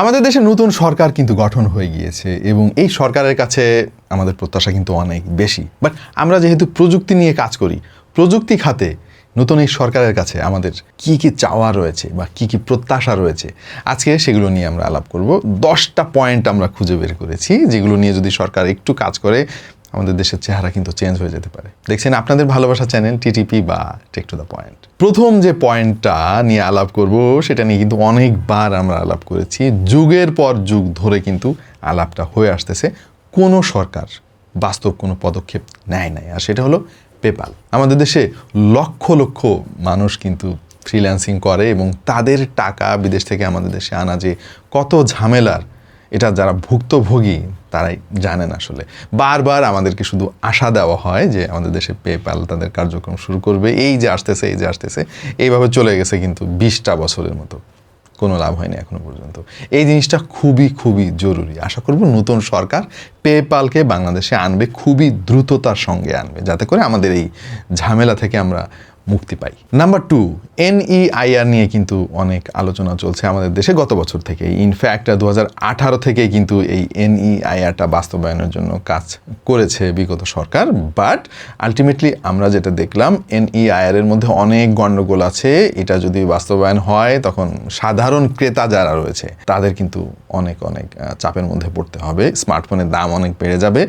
আমাদের দেশে নতুন সরকার কিন্তু গঠন হয়ে গিয়েছে এবং এই সরকারের কাছে আমাদের প্রত্যাশা কিন্তু অনেক বেশি। বাট আমরা যেহেতু প্রযুক্তি নিয়ে কাজ করি, প্রযুক্তি খাতে নতুন এই সরকারের কাছে আমাদের কি কি চাওয়া রয়েছে বা কি কি প্রত্যাশা রয়েছে, আজকে সেগুলো নিয়ে আমরা আলাপ করব। দশটা পয়েন্ট আমরা খুঁজে বের করেছি, যেগুলো নিয়ে যদি সরকার একটু কাজ করে আমাদের দেশের চেহারা কিন্তু চেঞ্জ হয়ে যেতে পারে। দেখছেন আপনাদের ভালোবাসা চ্যানেল টিটিপি বা টেক টু দ্য পয়েন্ট প্রথম যে পয়েন্টটা নিয়ে আলাপ করব, সেটা নিয়ে কিন্তু অনেকবার আমরা আলাপ করেছি। যুগের পর যুগ ধরে কিন্তু আলাপটা হয়ে আসতেছে। কোনো সরকার বাস্তব কোনো পদক্ষেপ নেয় নাই। আর সেটা হলো পেপাল আমাদের দেশে লক্ষ লক্ষ মানুষ কিন্তু ফ্রিল্যান্সিং করে এবং তাদের টাকা বিদেশ থেকে আমাদের দেশে আনা যে কত ঝামেলার, এটা যারা ভুক্তভোগী তারাই জানেন আসলে। বারবার আমাদেরকে শুধু আশা দেওয়া হয় যে আমাদের দেশে পেপাল তাদের কার্যক্রম শুরু করবে। এই যে আসতেছে, এই যে আসতেছে, এইভাবে চলে গেছে কিন্তু বিশটা বছরের মতো। কোনো লাভ হয়নি এখনও পর্যন্ত। এই জিনিসটা খুবই খুবই জরুরি। আশা করব নতুন সরকার পেপালকে বাংলাদেশে আনবে, খুবই দ্রুততার সঙ্গে আনবে। যাতে করে আমাদের এই ঝামেলা থেকে আমরা মুক্তি পাই। নাম্বার টু এনইআইআর নিয়ে কিন্তু অনেক আলোচনা চলছে আমাদের দেশে গত বছর থেকে ইনফ্যাক্ট দু হাজার আঠারো থেকে কিন্তু এই এনইআইআরটা বাস্তবায়নের জন্য কাজ করেছে বিগত সরকার। বাট আলটিমেটলি আমরা যেটা দেখলাম এনইআইআর এর মধ্যে অনেক গণ্ডগোল আছে। এটা যদি বাস্তবায়ন হয়, তখন সাধারণ ক্রেতা যারা রয়েছে, তাদের কিন্তু অনেক অনেক চাপের মধ্যে পড়তে হবে। স্মার্টফোনের দাম অনেক বেড়ে যাবে।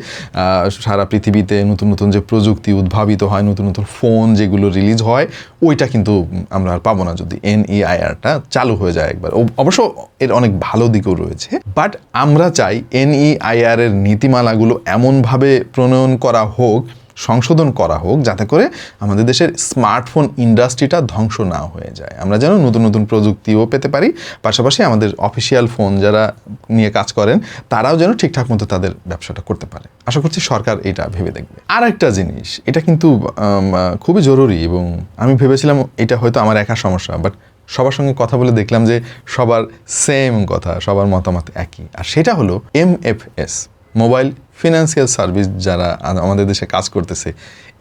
সারা পৃথিবীতে নতুন নতুন যে প্রযুক্তি উদ্ভাবিত হয়, নতুন নতুন ফোন যেগুলো রিলিজ হয়, ওইটা কিন্তু আমরা আর পাবো না যদি এনইআইআরটা চালু হয়ে যায় একবার। অবশ্য এর অনেক ভালো দিকও রয়েছে। বাট আমরা চাই এনইআইআর এর নীতিমালাগুলো এমনভাবে প্রণয়ন করা হোক সংশোধন করা হোক যাতে করে আমাদের দেশের স্মার্টফোন ইন্ডাস্ট্রিটা ধ্বংস না হয়ে যায়। আমরা যেন নতুন নতুন প্রযুক্তিও পেতে পারি। পাশাপাশি আমাদের অফিসিয়াল ফোন যারা নিয়ে কাজ করেন, তারাও যেন ঠিকঠাক মতো তাদের ব্যবসাটা করতে পারে। আশা করছি সরকার এটা ভেবে দেখবে। আর একটা জিনিস, এটা কিন্তু খুবই জরুরি এবং আমি ভেবেছিলাম এটা হয়তো আমার একা সমস্যা বাট সবার সঙ্গে কথা বলে দেখলাম যে সবার সেম কথা, সবার মতামত একই। আর সেটা হলো এমএফএস মোবাইল ফিনান্সিয়াল সার্ভিস যারা আমাদের দেশে কাজ করতেছে,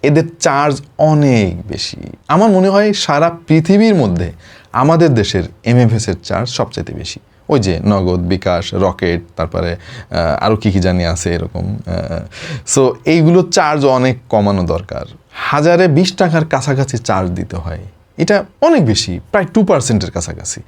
এদের চার্জ অনেক বেশি। আমার মনে হয় সারা পৃথিবীর মধ্যে আমাদের দেশের এমএফএস এর চার্জ সবচেয়ে বেশি। ওই যে নগদ, বিকাশ, রকেট, তারপরে আরও কী কী জানি আছে এরকম সো এইগুলো চার্জ অনেক কমানো দরকার। হাজারে বিশ টাকার কাছাকাছি চার্জ দিতে হয়। এটা অনেক বেশি, প্রায় টু পার্সেন্টের কাছাকাছি।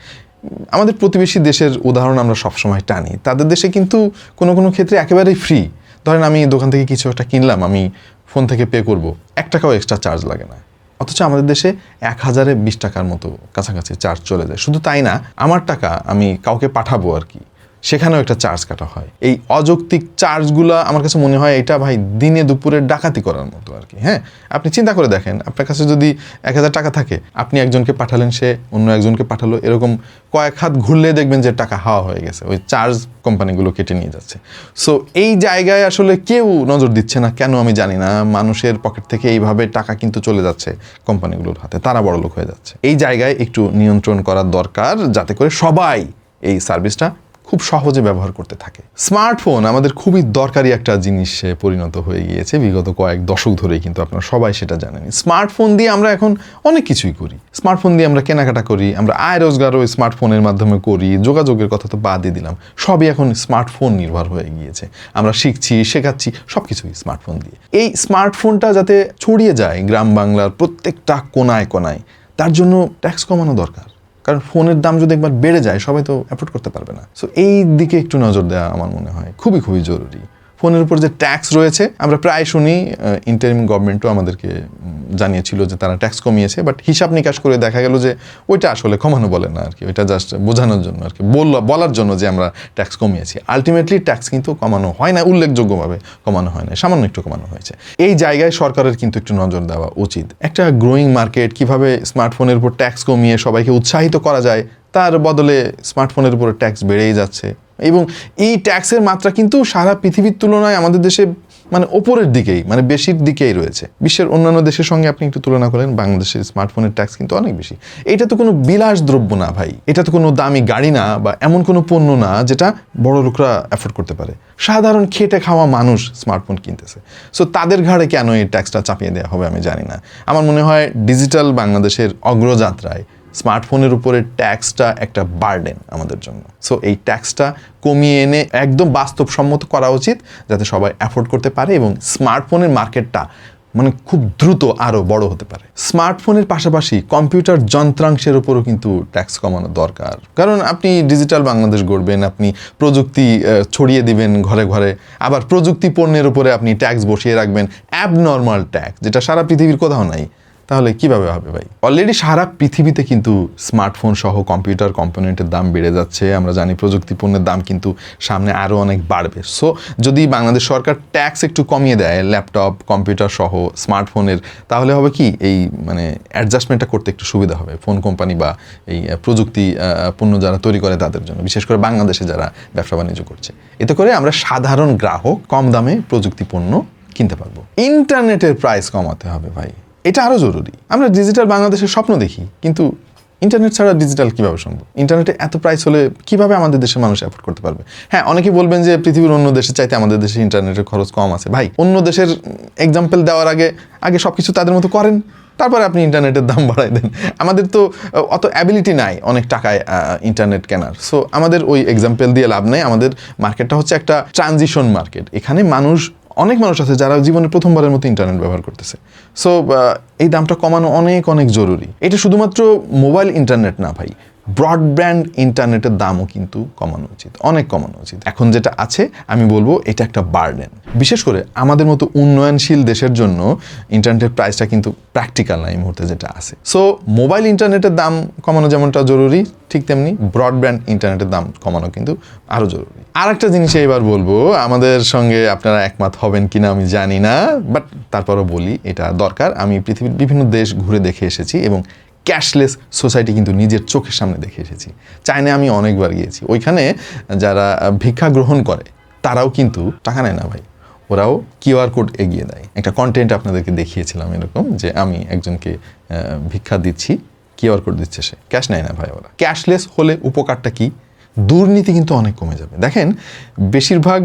আমাদের প্রতিবেশী দেশের উদাহরণ আমরা সবসময় টানি। তাদের দেশে কিন্তু কোনো কোনো ক্ষেত্রে একেবারেই ফ্রি ধরেন আমি দোকান থেকে কিছু একটা কিনলাম, আমি ফোন থেকে পে করব। এক টাকাও এক্সট্রা চার্জ লাগে না। অথচ আমাদের দেশে এক হাজারে বিশ টাকার মতো কাছাকাছি চার্জ চলে যায়। শুধু তাই না, আমার টাকা আমি কাউকে পাঠাবো আর কি। সেখানেও একটা চার্জ কাটা হয়। এই অযৌক্তিক চার্জগুলো আমার কাছে মনে হয় এটা ভাই দিনে দুপুরে ডাকাতি করার মতো আর কি হ্যাঁ? আপনি চিন্তা করে দেখেন, আপনার কাছে যদি এক হাজার টাকা থাকে, আপনি একজনকে পাঠালেন, সে অন্য একজনকে পাঠালো, এরকম কয়েক হাত ঘুরলে দেখবেন যে টাকা হাওয়া হয়ে গেছে, ওই চার্জ কোম্পানিগুলো কেটে নিয়ে যাচ্ছে। সো এই জায়গায় আসলে কেউ নজর দিচ্ছে না, কেন আমি জানি না, মানুষের পকেট থেকে এইভাবে টাকা কিন্তু চলে যাচ্ছে কোম্পানিগুলোর হাতে, তারা বড় লোক হয়ে যাচ্ছে। এই জায়গায় একটু নিয়ন্ত্রণ করার দরকার, যাতে করে সবাই এই সার্ভিসটা খুব সহজে ব্যবহার করতে থাকে। স্মার্টফোন আমাদের খুবই দরকারি একটা জিনিসে পরিণত হয়ে গিয়েছে। বিগত কয়েক দশক ধরেই কিন্তু আপনারা সবাই সেটা জানেন। স্মার্টফোন দিয়ে আমরা এখন অনেক কিছুই করি। স্মার্টফোন দিয়ে আমরা কেনাকাটা করি, আমরা আয় রোজগারও স্মার্টফোনের মাধ্যমে করি। যোগাযোগের কথা তো বাদই দিলাম। সবই এখন স্মার্টফোন নির্ভর হয়ে গিয়েছে। আমরা শিখছি, শেখাচ্ছি সব কিছুই স্মার্টফোন দিয়ে। এই স্মার্টফোনটা যাতে ছড়িয়ে যায় গ্রাম বাংলার প্রত্যেকটা কোনায় কোনায়, তার জন্য ট্যাক্স কমানো দরকার। কারণ ফোনের দাম যদি একবার বেড়ে যায়, সবাই তো অ্যাফোর্ড করতে পারবে না। সো এই দিকে একটু নজর দেওয়া আমার মনে হয় খুবই খুবই জরুরি। ফোনের উপর যে ট্যাক্স রয়েছে, আমরা প্রায় শুনি ইন্টারিম গভর্নমেন্টও আমাদেরকে জানিয়েছিল যে তারা ট্যাক্স কমিয়েছে বাট হিসাব নিকাশ করে দেখা গেল যে ওইটা আসলে কমানো বলে না আর কি ওইটা জাস্ট বোঝানোর জন্য আর কি বললা, বলার জন্য যে আমরা ট্যাক্স কমিয়েছি। আলটিমেটলি ট্যাক্স কিন্তু কমানো হয় না, উল্লেখযোগ্যভাবে কমানো হয় না, সামান্য একটু কমানো হয়েছে। এই জায়গায় সরকারের কিন্তু একটু নজর দেওয়া উচিত। একটা গ্রোয়িং মার্কেট কীভাবে স্মার্টফোনের উপর ট্যাক্স কমিয়ে সবাইকে উৎসাহিত করা যায়, তার বদলে স্মার্টফোনের উপরে ট্যাক্স বেড়েই যাচ্ছে। এবং এই ট্যাক্সের মাত্রা কিন্তু সারা পৃথিবীর তুলনায় আমাদের দেশে মানে ওপরের দিকেই মানে বেশির দিকেই রয়েছে। বিশ্বের অন্যান্য দেশের সঙ্গে আপনি একটু তুলনা করেন বাংলাদেশের স্মার্টফোনের ট্যাক্স কিন্তু অনেক বেশি। এটা তো কোনো বিলাস দ্রব্য না ভাই। এটা তো কোনো দামি গাড়ি না বা এমন কোনো পণ্য না যেটা বড় লোকরা অ্যাফোর্ড করতে পারে। সাধারণ খেটে খাওয়া মানুষ স্মার্টফোন কিনতেছে। সো তাদের ঘাড়ে কেন এই ট্যাক্সটা চাপিয়ে দেওয়া হবে আমি জানি না। আমার মনে হয় ডিজিটাল বাংলাদেশের অগ্রযাত্রায় স্মার্টফোনের উপরে ট্যাক্সটা একটা বার্ডেন আমাদের জন্য। সো এই ট্যাক্সটা কমিয়ে এনে একদম বাস্তবসম্মত করা উচিত, যাতে সবাই অ্যাফোর্ড করতে পারে এবং স্মার্টফোনের মার্কেটটা মানে খুব দ্রুত আরও বড় হতে পারে। স্মার্টফোনের পাশাপাশি কম্পিউটার যন্ত্রাংশের উপরও কিন্তু ট্যাক্স কমানো দরকার। কারণ আপনি ডিজিটাল বাংলাদেশ গড়বেন, আপনি প্রযুক্তি ছড়িয়ে দিবেন ঘরে ঘরে, আবার প্রযুক্তি পণ্যের উপরে আপনি ট্যাক্স বসিয়ে রাখবেন। অ্যাবনর্মাল ট্যাক্স, যেটা সারা পৃথিবীর কোথাও নাই। তাহলে কীভাবে হবে ভাই? অলরেডি সারা পৃথিবীতে কিন্তু স্মার্টফোন সহ কম্পিউটার কম্পোনেন্টের দাম বেড়ে যাচ্ছে। আমরা জানি প্রযুক্তি পণ্যের দাম কিন্তু সামনে আরও অনেক বাড়বে। সো যদি বাংলাদেশ সরকার ট্যাক্স একটু কমিয়ে দেয় ল্যাপটপ কম্পিউটার সহ স্মার্টফোনের তাহলে হবে কি? এই মানে অ্যাডজাস্টমেন্টটা করতে একটু সুবিধা হবে। ফোন কোম্পানি বা এই প্রযুক্তি পণ্য যারা তৈরি করে তাদের জন্য। বিশেষ করে বাংলাদেশে যারা ব্যবসা বাণিজ্য করছে। এতে করে আমরা সাধারণ গ্রাহক কম দামে প্রযুক্তি পণ্য কিনতে পারব। ইন্টারনেটের প্রাইস কমাতে হবে ভাই। এটা আরও জরুরি। আমরা ডিজিটাল বাংলাদেশের স্বপ্ন দেখি, কিন্তু ইন্টারনেট ছাড়া ডিজিটাল কীভাবে সম্ভব? ইন্টারনেটে এত প্রাইস হলে কীভাবে আমাদের দেশের মানুষ অ্যাফোর্ড করতে পারবে? হ্যাঁ অনেকে বলবেন যে পৃথিবীর অন্য দেশের চাইতে আমাদের দেশে ইন্টারনেটের খরচ কম আছে। ভাই, অন্য দেশের এক্সাম্পল দেওয়ার আগে আগে সব কিছু তাদের মতো করেন। তারপরে আপনি ইন্টারনেটের দাম বাড়াই দেন। আমাদের তো অত অ্যাবিলিটি নাই অনেক টাকায় ইন্টারনেট কেনার। সো আমাদের ওই এক্সাম্পল দিয়ে লাভ নেই। আমাদের মার্কেটটা হচ্ছে একটা ট্রানজিশন মার্কেট এখানে মানুষ অনেক মানুষ আছে যারা জীবনে প্রথমবারের মতো ইন্টারনেট ব্যবহার করতেছে। সো এই দামটা কমানো অনেক অনেক জরুরি। এটা শুধুমাত্র মোবাইল ইন্টারনেট না ভাই। ব্রডব্যান্ড ইন্টারনেটের দামও কিন্তু কমানো উচিত, অনেক কমানো উচিত। এখন যেটা আছে, আমি বলব এটা একটা বার্ডেন। বিশেষ করে আমাদের মতো উন্নয়নশীল দেশের জন্য ইন্টারনেটের প্রাইসটা কিন্তু প্র্যাকটিক্যাল না এই মুহূর্তে যেটা আছে। সো মোবাইল ইন্টারনেটের দাম কমানো যেমনটা জরুরি, ঠিক তেমনি ব্রডব্যান্ড ইন্টারনেটের দাম কমানো কিন্তু আরও জরুরি। আর একটা জিনিস এবার বলব, আমাদের সঙ্গে আপনারা একমত হবেন কিনা আমি জানি না বাট তারপরও বলি, এটা দরকার। আমি পৃথিবীর বিভিন্ন দেশ ঘুরে দেখে এসেছি এবং ক্যাশলেস সোসাইটি কিন্তু নিজের চোখের সামনে দেখে এসেছি। চায়না আমি অনেকবার গিয়েছি। ওইখানে যারা ভিক্ষা গ্রহণ করে, তারাও কিন্তু টাকা নেয় না ভাই। ওরাও কিউআর কোড এগিয়ে দেয়। একটা কন্টেন্ট আপনাদেরকে দেখিয়েছিলাম এরকম যে আমি একজনকে ভিক্ষা দিচ্ছি কিউআর কোড দিচ্ছে সে। ক্যাশ নেয় না ভাই ওরা। ক্যাশলেস হলে উপকারটা কি? দুর্নীতি কিন্তু অনেক কমে যাবে। দেখেন, বেশিরভাগ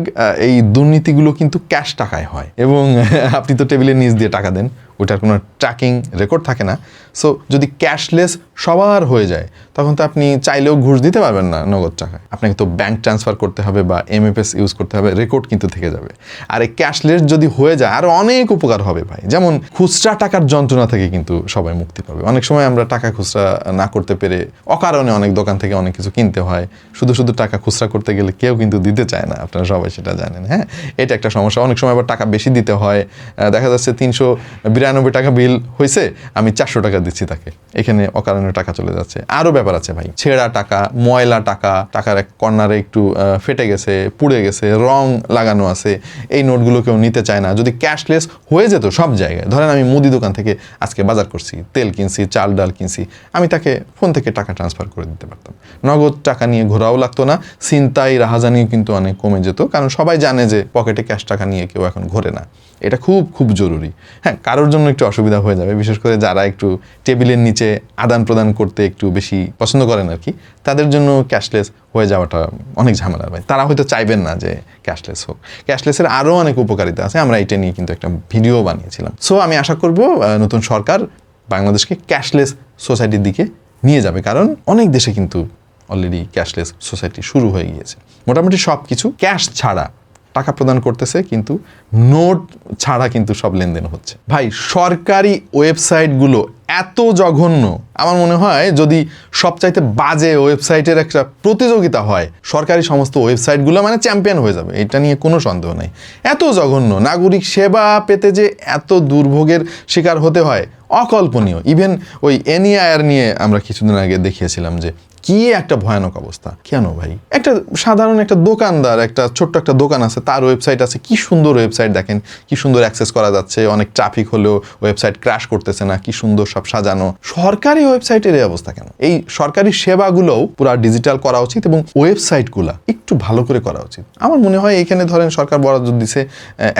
এই দুর্নীতিগুলো কিন্তু ক্যাশ টাকায় হয় এবং আপনি তো টেবিলের নিচ দিয়ে টাকা দেন। ওটার কোনো ট্র্যাকিং রেকর্ড থাকে না। সো যদি ক্যাশলেস সবার হয়ে যায়, তখন তো আপনি চাইলেও ঘুষ দিতে পারবেন না নগদ টাকায়। আপনাকে তো ব্যাংক ট্রান্সফার করতে হবে বা এমএফএস ইউজ করতে হবে রেকর্ড কিন্তু থেকে যাবে। আর এই ক্যাশলেস যদি হয়ে যায় আরও অনেক উপকার হবে ভাই। যেমন খুচরা টাকার যন্ত্রণা থেকে কিন্তু সবাই মুক্তি পাবে। অনেক সময় আমরা টাকা খুচরা না করতে পেরে অকারণে অনেক দোকান থেকে অনেক কিছু কিনতে হয়। শুধু শুধু টাকা খুচরা করতে গেলে কেউ কিন্তু দিতে চায় না, আপনারা সবাই সেটা জানেন হ্যাঁ? এটা একটা সমস্যা। অনেক সময় আবার টাকা বেশি দিতে হয়। দেখা যাচ্ছে তিনশো বিরানব্বই টাকা বিল হয়েছে আমি চারশো টাকা দিচ্ছি তাকে। এখানে অকারণে টাকা চলে যাচ্ছে। আরও ব্যাপার আছে ভাই, ছেঁড়া টাকা, ময়লা টাকা, টাকার এক কর্নারে একটু ফেটে গেছে, পুড়ে গেছে, রং লাগানো আছে, এই নোটগুলো কেউ নিতে চায় না। যদি ক্যাশলেস হয়ে যেত সব জায়গায়, ধরেন আমি মুদি দোকান থেকে আজকে বাজার করছি, তেল কিনছি, চাল, ডাল কিনছি, আমি তাকে ফোন থেকে টাকা ট্রান্সফার করে দিতে পারতাম। নগদ টাকা নিয়ে ঘোরাও লাগতো না চিন্তাই রাহাজানিও কিন্তু অনেক কমে যেত, কারণ সবাই জানে যে পকেটে ক্যাশ টাকা নিয়ে কেউ এখন ঘোরে না। এটা খুব খুব জরুরি। হ্যাঁ কারোর জন্য একটু অসুবিধা হয়ে যাবে। বিশেষ করে যারা একটু টেবিলের নিচে আদান প্রদান করতে একটু বেশি পছন্দ করেন আর কি, তাদের জন্য ক্যাশলেস হয়ে যাওয়াটা অনেক ঝামেলা ভাই তারা হয়তো চাইবেন না যে ক্যাশলেস হোক। ক্যাশলেসের আরও অনেক উপকারিতা আছে, আমরা এটা নিয়ে কিন্তু একটা ভিডিও বানিয়েছিলাম। সো আমি আশা করব নতুন সরকার বাংলাদেশকে ক্যাশলেস সোসাইটির দিকে নিয়ে যাবে, কারণ অনেক দেশে কিন্তু অলরেডি ক্যাশলেস সোসাইটি শুরু হয়ে গিয়েছে। মোটামুটি সব কিছু ক্যাশ ছাড়া টাকা প্রদান করতেছে, কিন্তু নোট ছাড়া কিন্তু সব লেনদেন হচ্ছে। ভাই, সরকারি ওয়েবসাইটগুলো এত জঘন্য। আমার মনে হয় যদি সবচাইতে বাজে ওয়েবসাইটের একটা প্রতিযোগিতা হয়, সরকারি সমস্ত ওয়েবসাইটগুলো মানে চ্যাম্পিয়ন হয়ে যাবে, এটা নিয়ে কোনো সন্দেহ নাই। এত জঘন্য, নাগরিক সেবা পেতে যে এত দুর্ভোগের শিকার হতে হয়, অকল্পনীয়। ইভেন ওই এনইআর নিয়ে আমরা কিছুদিন আগে দেখিয়েছিলাম যে কি একটা ভয়ানক অবস্থা? কেন ভাই? একটা সাধারণ একটা দোকানদার, একটা ছোট্ট একটা দোকান আছে, তার ওয়েবসাইট আছে। কি সুন্দর ওয়েবসাইট দেখেন। কি সুন্দর অ্যাক্সেস করা যাচ্ছে। অনেক ট্রাফিক হলেও ওয়েবসাইট ক্র্যাশ করতেছে না। কি সুন্দর সব সাজানো। সরকারি ওয়েবসাইটের এই অবস্থা কেন? এই সরকারি সেবাগুলোও পুরো ডিজিটাল করা উচিত এবং ওয়েবসাইটগুলো একটু ভালো করে করা উচিত। আমার মনে হয় এখানে ধরেন সরকার বরাদ্দ দিছে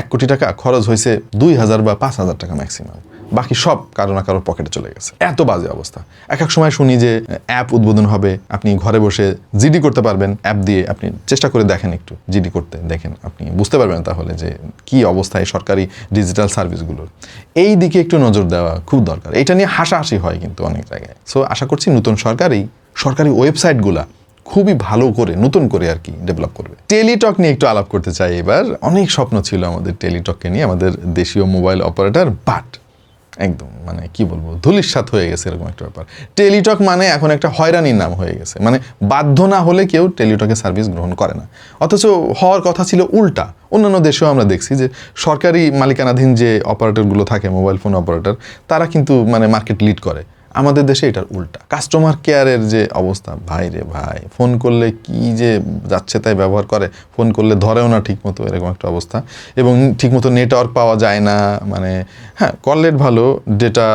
এক কোটি টাকা, খরচ হয়েছে দুই হাজার বা পাঁচ হাজার টাকা ম্যাক্সিমাম বাকি সব কারও না কারোর পকেটে চলে গেছে। এত বাজে অবস্থা। এক এক সময় শুনি যে অ্যাপ উদ্বোধন হবে, আপনি ঘরে বসে জিডি করতে পারবেন অ্যাপ দিয়ে আপনি চেষ্টা করে দেখেন একটু জিডি করতে দেখেন আপনি। বুঝতে পারবেন তাহলে যে, কি অবস্থা এই সরকারি ডিজিটাল সার্ভিসগুলোর এই দিকে একটু নজর দেওয়া খুব দরকার। এটা নিয়ে হাসাহাসি হয় কিন্তু অনেক জায়গায়। সো আশা করছি নতুন সরকারই, সরকারি ওয়েবসাইটগুলা খুবই ভালো করে, নতুন করে আর কি ডেভেলপ করবে। টেলিটক নিয়ে একটু আলাপ করতে চাই এবার। অনেক স্বপ্ন ছিল আমাদের টেলিটককে নিয়ে, আমাদের দেশীয় মোবাইল অপারেটর বাট একদম মানে কি বলব, ধুলিস্বাত হয়ে গেছে এরকম একটা ব্যাপার। টেলিটক মানে এখন একটা হয়রানির নাম হয়ে গেছে। মানে বাধ্য না হলে কেউ টেলিটকের সার্ভিস গ্রহণ করে না। অথচ হওয়ার কথা ছিল উল্টা। অন্যান্য দেশেও আমরা দেখছি যে সরকারি মালিকানাধীন যে অপারেটরগুলো থাকে, মোবাইল ফোন অপারেটর, তারা কিন্তু মানে মার্কেট লিড করে। আমাদের দেশে এটার উল্টা। কাস্টমার কেয়ারের যে অবস্থা, ভাই রে ভাই ফোন করলে কি যে যাচ্ছে তাই ব্যবহার করে ফোন করলে ধরেও না ঠিকমতো এরকম একটা অবস্থা। এবং ঠিকমতো নেটওয়ার্ক পাওয়া যায় না মানে হ্যাঁ কল রেট ভালো ডেটা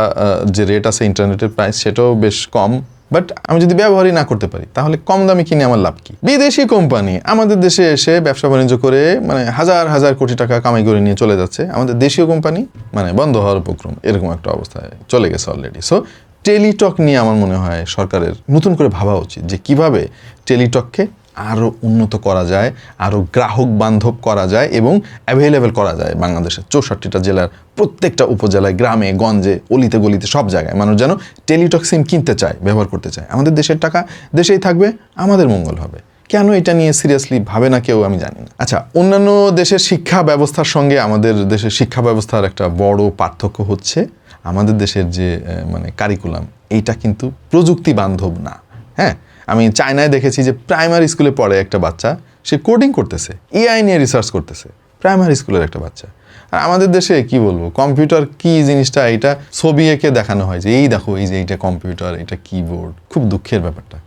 যে রেট আছে ইন্টারনেটের প্রাইস সেটাও বেশ কম। বাট আমি যদি ব্যবহারই না করতে পারি, তাহলে কম দামে কিনে আমার লাভ কি? বিদেশি কোম্পানি আমাদের দেশে এসে ব্যবসা বাণিজ্য করে মানে হাজার হাজার কোটি টাকা কামাই করে নিয়ে চলে যাচ্ছে। আমাদের দেশীয় কোম্পানি মানে বন্ধ হওয়ার উপক্রম, এরকম একটা অবস্থায় চলে গেছে অলরেডি সো টেলিটক নিয়ে আমার মনে হয় সরকারের নতুন করে ভাবা উচিত যে কীভাবে টেলিটককে আরও উন্নত করা যায় আরও গ্রাহক বান্ধব করা যায় এবং অ্যাভেলেবেল করা যায় বাংলাদেশের চৌষট্টিটা জেলার প্রত্যেকটা উপজেলায়, গ্রামে, গঞ্জে, অলিতে গলিতে, সব জায়গায়। মানুষ যেন টেলিটক সিম কিনতে চায়, ব্যবহার করতে চায়। আমাদের দেশের টাকা দেশেই থাকবে, আমাদের মঙ্গল হবে। কেন এটা নিয়ে সিরিয়াসলি ভাবে না কেউ আমি জানি না। আচ্ছা অন্যান্য দেশের শিক্ষা ব্যবস্থার সঙ্গে আমাদের দেশের শিক্ষা ব্যবস্থার একটা বড় পার্থক্য হচ্ছে আমাদের দেশের যে মানে কারিকুলাম এইটা কিন্তু প্রযুক্তি বান্ধব না। হ্যাঁ? আমি চায়নায় দেখেছি যে প্রাইমারি স্কুলে পড়ে একটা বাচ্চা, সে কোডিং করতেছে এআই নিয়ে রিসার্চ করতেছে প্রাইমারি স্কুলের একটা বাচ্চা। আর আমাদের দেশে কি বলব কম্পিউটার কি জিনিসটা এটা ছবি এঁকে দেখানো হয় যে, এই দেখো, এই যে এইটা কম্পিউটার এটা কিবোর্ড খুব দুঃখের ব্যাপারটা।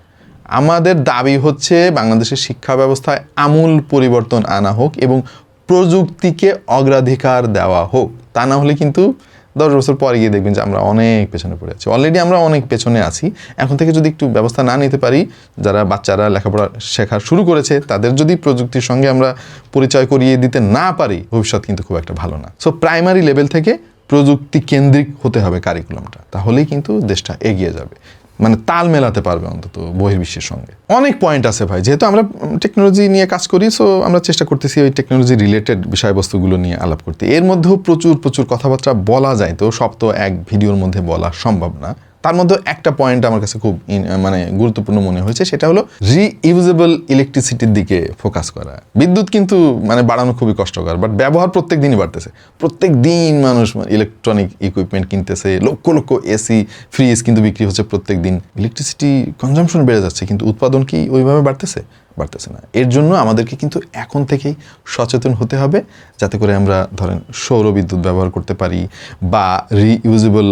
আমাদের দাবি হচ্ছে বাংলাদেশের শিক্ষা ব্যবস্থায় আমূল পরিবর্তন আনা হোক এবং প্রযুক্তিকে অগ্রাধিকার দেওয়া হোক। তা না হলে কিন্তু দশ বছর পরে গিয়ে দেখবেন যে আমরা অনেক পেছনে পড়ে আছি। অলরেডি আমরা অনেক পেছনে আছি। এখন থেকে যদি একটু ব্যবস্থা না নিতে পারি, যারা বাচ্চারা লেখাপড়া শেখা শুরু করেছে, তাদের যদি প্রযুক্তির সঙ্গে আমরা পরিচয় করিয়ে দিতে না পারি, ভবিষ্যৎ কিন্তু খুব একটা ভালো না। সো প্রাইমারি লেভেল থেকে প্রযুক্তি কেন্দ্রিক হতে হবে কারিকুলামটা তাহলেই কিন্তু দেশটা এগিয়ে যাবে। মানে তাল মেলাতে পারবে অন্তত বহির্বিশ্বের সঙ্গে। অনেক পয়েন্ট আছে ভাই, যেহেতু আমরা টেকনোলজি নিয়ে কাজ করি সো আমরা চেষ্টা করতেছি ওই টেকনোলজি রিলেটেড বিষয়বস্তুগুলো নিয়ে আলাপ করতে। এর মধ্যেও প্রচুর প্রচুর কথাবার্তা বলা যায়, তো সব তো এক ভিডিওর মধ্যে বলা সম্ভব না। তার মধ্যে একটা পয়েন্ট আমার কাছে খুব মানে গুরুত্বপূর্ণ মনে হয়েছে, সেটা হলো রিইউজেবল ইলেকট্রিসিটির দিকে ফোকাস করা। বিদ্যুৎ কিন্তু মানে বাড়ানো খুবই কষ্টকর বাট ব্যবহার প্রত্যেক দিনই বাড়তেছে। প্রত্যেক দিন মানুষ ইলেকট্রনিক ইকুইপমেন্ট কিনতেছে, লক্ষ লক্ষ এসি ফ্রিজ কিন্তু বিক্রি হচ্ছে প্রত্যেক দিন। ইলেকট্রিসিটি কনজামশন বেড়ে যাচ্ছে, কিন্তু উৎপাদন কি ওইভাবে বাড়তেছে? বাড়তেছে না। এর জন্য আমাদেরকে কিন্তু এখন থেকেই সচেতন হতে হবে, যাতে করে আমরা ধরেন সৌর বিদ্যুৎ ব্যবহার করতে পারি বা রিইউজেবল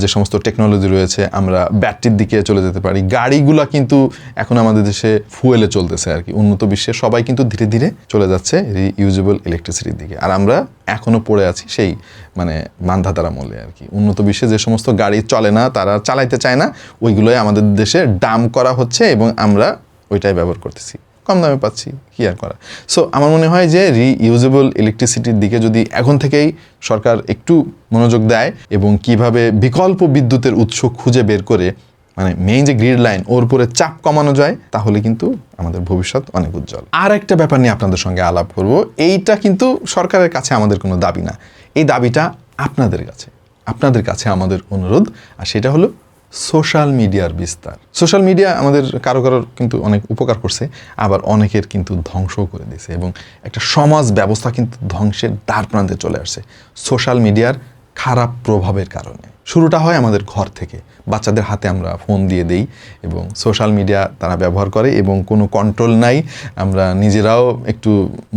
যে সমস্ত টেকনোলজি রয়েছে, আমরা ব্যাটারির দিকে চলে যেতে পারি। গাড়িগুলা কিন্তু এখন আমাদের দেশে ফুয়েলে চলতেছে আর কি। উন্নত বিশ্বে সবাই কিন্তু ধীরে ধীরে চলে যাচ্ছে রিইউজেবল ইলেকট্রিসিটির দিকে। আর আমরা এখনও পড়ে আছি সেই মানে মান্ধাতারা মলে আর কি। উন্নত বিশ্বে যে সমস্ত গাড়ি চলে না, তারা চালাইতে চায় না, ওইগুলোই আমাদের দেশে ডাম করা হচ্ছে এবং আমরা ওইটাই ব্যবহার করতেছি। কম দামে পাচ্ছি, কি আর করা সো আমার মনে হয় যে রিইউজেবল ইলেকট্রিসিটির দিকে যদি এখন থেকেই সরকার একটু মনোযোগ দেয় এবং কীভাবে বিকল্প বিদ্যুতের উৎস খুঁজে বের করে মানে মেইন যে গ্রিড লাইন ওর উপরে চাপ কমানো যায়, তাহলে কিন্তু আমাদের ভবিষ্যৎ অনেক উজ্জ্বল। আর একটা ব্যাপার নিয়ে আপনাদের সঙ্গে আলাপ করব, এইটা কিন্তু সরকারের কাছে আমাদের কোনো দাবি না। এই দাবিটা আপনাদের কাছে আপনাদের কাছে আমাদের অনুরোধ, আর সেটা হলো সোশ্যাল মিডিয়ার বিস্তার। সোশ্যাল মিডিয়া আমাদের কারও কারোর কিন্তু অনেক উপকার করছে, আবার অনেকের কিন্তু ধ্বংসও করে দিয়েছে এবং একটা সমাজ ব্যবস্থা কিন্তু ধ্বংসের দ্বার প্রান্তে চলে আসছে। সোশ্যাল মিডিয়ার খারাপ প্রভাবের কারণে। শুরুটা হয় আমাদের ঘর থেকে। বাচ্চাদের হাতে আমরা ফোন দিয়ে দেই এবং সোশ্যাল মিডিয়া তারা ব্যবহার করে এবং কোনো কন্ট্রোল নাই। আমরা নিজেরাও একটু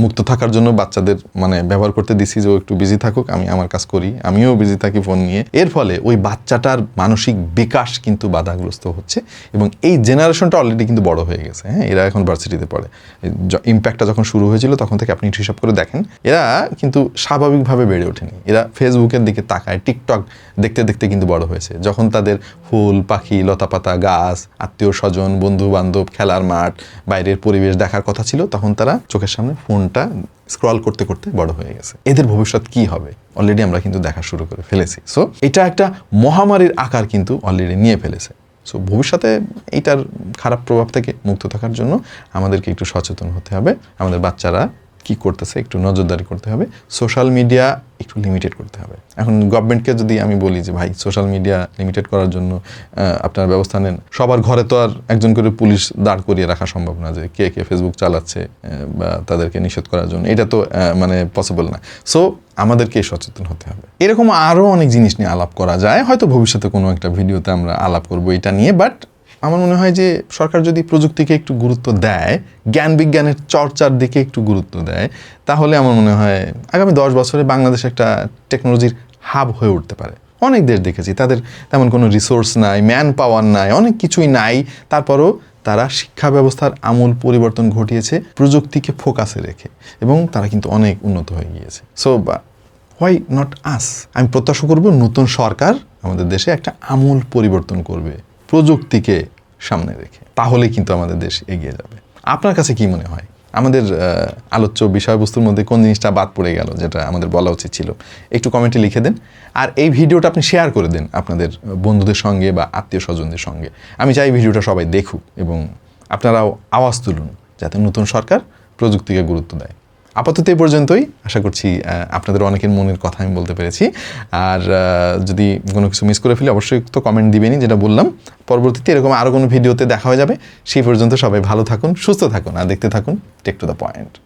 মুক্ত থাকার জন্য বাচ্চাদের মানে ব্যবহার করতে দিছি যে একটু বিজি থাকুক, আমি আমার কাজ করি, আমিও বিজি থাকি ফোন নিয়ে। এর ফলে ওই বাচ্চাটার মানসিক বিকাশ কিন্তু বাধাগ্রস্ত হচ্ছে এবং এই জেনারেশনটা অলরেডি কিন্তু বড় হয়ে গেছে হ্যাঁ? এরা এখন ভার্সিটিতে পড়ে। ইম্প্যাক্টটা যখন শুরু হয়েছিল তখন থেকে আপনি হিসাব করে দেখেন, এরা কিন্তু স্বাভাবিকভাবে বেড়ে ওঠেনি। এরা ফেসবুকের দিকে তাকায় টিকটক দেখতে দেখতে কিন্তু বড় হয়েছে। যখন তাদের ফুল, পাখি, লতাপাতা, গাছ, আত্মীয় স্বজন বন্ধু বান্ধব খেলার মাঠ, বাইরের পরিবেশ দেখার কথা ছিল, তখন তারা চোখের সামনে ফোনটা স্ক্রল করতে করতে বড় হয়ে গেছে। এদের ভবিষ্যৎ কি হবে? অলরেডি আমরা কিন্তু দেখা শুরু করে ফেলেছি। সো এটা একটা মহামারীর আকার কিন্তু অলরেডি নিয়ে ফেলেছে। সো ভবিষ্যতে এইটার খারাপ প্রভাব থেকে মুক্ত থাকার জন্য আমাদেরকে একটু সচেতন হতে হবে। আমাদের বাচ্চারা কি করতেছে, একটু নজরদারি করতে হবে। সোশ্যাল মিডিয়া একটু লিমিটেড করতে হবে। এখন গভর্নমেন্টকে যদি আমি বলি যে, ভাই সোশ্যাল মিডিয়া লিমিটেড করার জন্য আপনার ব্যবস্থা নেন। সবার ঘরে তো আর একজন করে পুলিশ দাঁড় করিয়ে রাখা সম্ভব না যে, কে কে ফেসবুক চালাচ্ছে বা তাদেরকে নিষেধ করার জন্য। এটা তো মানে পসিবল না। সো আমাদেরকে সচেতন হতে হবে। এরকম আরও অনেক জিনিস নিয়ে আলাপ করা যায়। হয়তো ভবিষ্যতে কোনো একটা ভিডিওতে আমরা আলাপ করব এটা নিয়ে বাট আমার মনে হয় যে সরকার যদি প্রযুক্তিকে একটু গুরুত্ব দেয়, জ্ঞান বিজ্ঞানের চর্চার দিকে একটু গুরুত্ব দেয়, তাহলে আমার মনে হয় আগামী দশ বছরে বাংলাদেশ একটা টেকনোলজির হাব হয়ে উঠতে পারে। অনেক দেশ দেখেছি, তাদের তেমন কোনো রিসোর্স নাই ম্যান পাওয়ার নাই, অনেক কিছুই নাই। তারপরও তারা শিক্ষা ব্যবস্থার আমূল পরিবর্তন ঘটিয়েছে, প্রযুক্তিকে ফোকাসে রেখে, এবং তারা কিন্তু অনেক উন্নত হয়ে গিয়েছে। সো হোয়াই নট আস আমি প্রত্যাশা করব নতুন সরকার আমাদের দেশে একটা আমূল পরিবর্তন করবে। প্রযুক্তিকে সামনে রেখে তাহলে কিন্তু আমাদের দেশ এগিয়ে যাবে। আপনার কাছে কি মনে হয়? আমাদের আলোচ্য বিষয়বস্তুর মধ্যে কোন জিনিসটা বাদ পড়ে গেল যেটা আমাদের বলা উচিত ছিল? একটু কমেন্টে লিখে দেন। আর এই ভিডিওটা আপনি শেয়ার করে দেন আপনাদের বন্ধুদের সঙ্গে বা আত্মীয় স্বজনদের সঙ্গে। আমি চাই ভিডিওটা সবাই দেখুক এবং আপনারাও আওয়াজ তুলুন যাতে নতুন সরকার প্রযুক্তিকে গুরুত্ব দেয়। আপাতত এ পর্যন্তই। আশা করছি আপনাদের অনেকের মনের কথা আমি বলতে পেরেছি। আর যদি কোনো কিছু মিস করে ফেলি, অবশ্যই তো কমেন্ট দিবেনি যেটা বললাম। পরবর্তীতে এরকম আরও কোনো ভিডিওতে দেখা হয়ে যাবে। সেই পর্যন্ত সবাই ভালো থাকুন, সুস্থ থাকুন, আর দেখতে থাকুন টেক টু দ্য পয়েন্ট